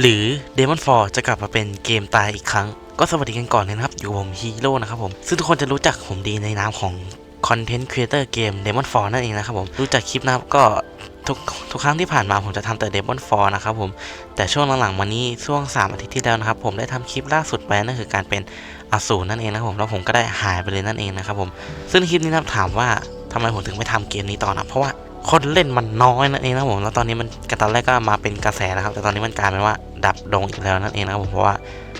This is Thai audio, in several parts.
หรือ Demon Fall จะกลับมาเป็นเกมตายอีกครั้ง ก็สวัสดีกันก่อนเลยนะครับ อยู่ผมฮีโร่นะครับผม ซึ่งทุกคนจะรู้จักผมดีในนามของคอนเทนต์ครีเอเตอร์เกม Demon Fall นั่นเองนะครับผม รู้จักคลิปนะครับก็ทุกทุกครั้งที่ผ่านมาผมจะทำแต่ Demon Fall นะครับผม แต่ช่วงหลังๆมานี้ช่วง 3 อาทิตย์ที่แล้วนะครับ ผมได้ทำคลิปล่าสุดไปนั่นคือการเป็นอสูรนั่นเองนะครับผมแล้วผมก็ได้หายไปเลยนั่นเองนะครับผมซึ่งคลิปนี้นะถามว่าทำไมผมถึงไม่ทำเกมนี้ต่อนะเพราะว่า คนเล่นมันน้อยนั่นเองนะครับผมแล้วตอนนี้มันกตอนแรกก็มาเป็นกระแสนะครับ แต่ตอนนี้มันกลายเป็นว่าดับดงอีกแล้วนั่นเองนะครับผมเพราะว่า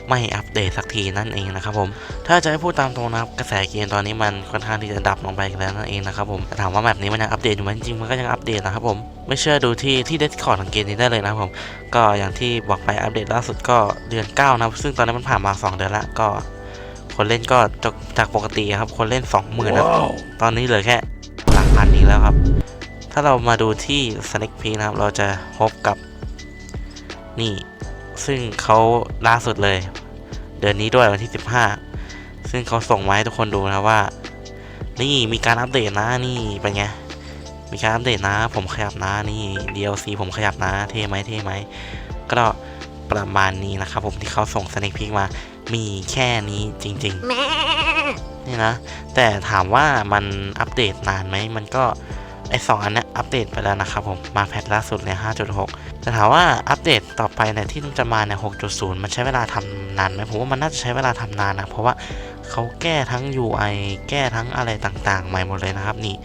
ไม่อัปเดตสักทีนั่นเองนะครับผมถ้าจะให้พูดตามตรงนะครับกระแสเกมตอนนี้มันค่อนข้างที่จะดับลงไปอีกแล้วนั่นเองนะครับผมแต่ถามว่าแบบนี้มันยังอัปเดตอยู่ไหมจริงๆมันก็ยังอัปเดตนะครับผมไม่เชื่อดูที่ที่เดสคอร์ดของเกมนี้ได้เลยนะครับผมก็อย่างที่บอกไปอัปเดตล่าสุดก็เดือน 9 นะครับ ซึ่งตอนนี้มันผ่านมา 2 เดือนละก็ คนเล่นก็จากจากปกติครับคนเล่น 20,000 นะตอนนี้เหลือแค่หลักพันอีกแล้วครับ ถ้าเรามาดูที่ Snake Peak นะครับ เราจะพบกับนี่ ซึ่งเขาล่าสุดเลย เดือนนี้ด้วยวันที่ 15 ซึ่งเขาส่งมาให้ทุกคนดูนะว่า นี่มีการอัปเดตนะนี่เป็นไงมีการอัปเดตนะ ผมขยับนะนี่ DLC ผมขยับนะเท่ไหมเท่ไหมก็ประมาณนี้นะครับผมที่เขาส่ง Snake Peak มามีแค่นี้จริงๆนี่นะ แต่ถามว่ามันอัปเดตนานไหมมันก็ ไอสองอันนี้อัปเดตไปแล้วนะครับผมมาแพทล่าสุดเลย5.6แต่ถามว่าอัปเดตต่อไปเนี่ยที่จะมาเนี่ย 6.0 มันใช้เวลาทำนานไหมผมว่ามันน่าจะใช้เวลาทำนานนะ เพราะว่าเขาแก้ทั้ง UI แก้ทั้งอะไรต่างๆ ใหม่หมดเลยนะครับนี่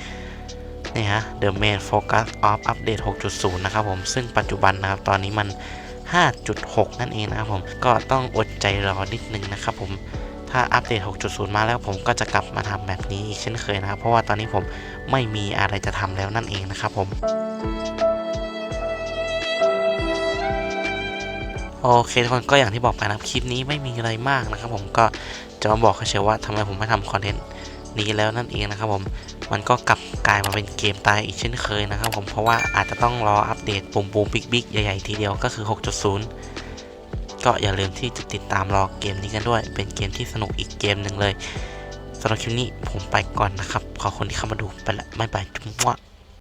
นี่ฮะ The Main Focus of Update 6.0 นะครับผมซึ่งปัจจุบันนะครับตอนนี้มัน 5.6 นั่นเองนะครับผมก็ต้องอดใจรอนิดนึงนะครับผม ถ้าอัปเดต 6.0 มาแล้วผมก็จะกลับมาทำแบบนี้อีกเช่นเคยนะครับเพราะว่าตอนนี้ผมไม่มีอะไรจะทำแล้วนั่นเองนะครับผมโอเคทุกคนก็อย่างที่บอกไปนะครับคลิปนี้ไม่มีอะไรมากนะครับผมก็จะมาบอกเฉยว่าทำไมผมไม่ทำคอนเทนต์นี้แล้วนั่นเองนะครับผมมันก็กลับกลายมาเป็นเกมตายอีกเช่นเคยนะครับผมเพราะว่าอาจจะต้องรออัปเดตปุ่มปูมบิ๊กบิ๊กใหญ่ๆทีเดียวก็คือ 6.0 ก็อย่าลืมที่จะติดตามรอเกมนี้กันด้วย เป็นเกมที่สนุกอีกเกมหนึ่งเลยสำหรับคลิปนี้ผมไปก่อนนะครับ ขอคนที่เข้ามาดูไปละไม่ไปจุ๊บ